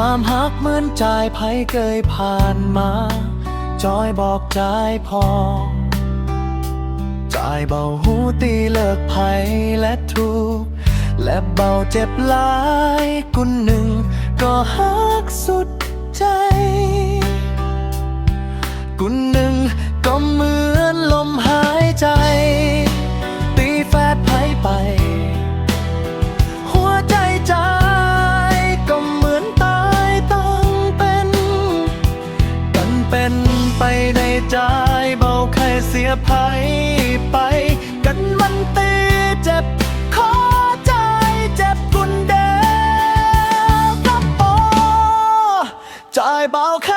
ความหักเหมือนใจายไผเกยผ่านมา จอยบอกใจายพอจ่ายเบาหูตีเลิกไผและทุกและเบาเจ็บหลายกุนหนึ่ง ก็ฮักสุดใจ กุนหนึ่งก็มือ ยภัยไปกันมันตีเจ็บขอใจเจ็บกุนเดวกับปอใจเบาใคร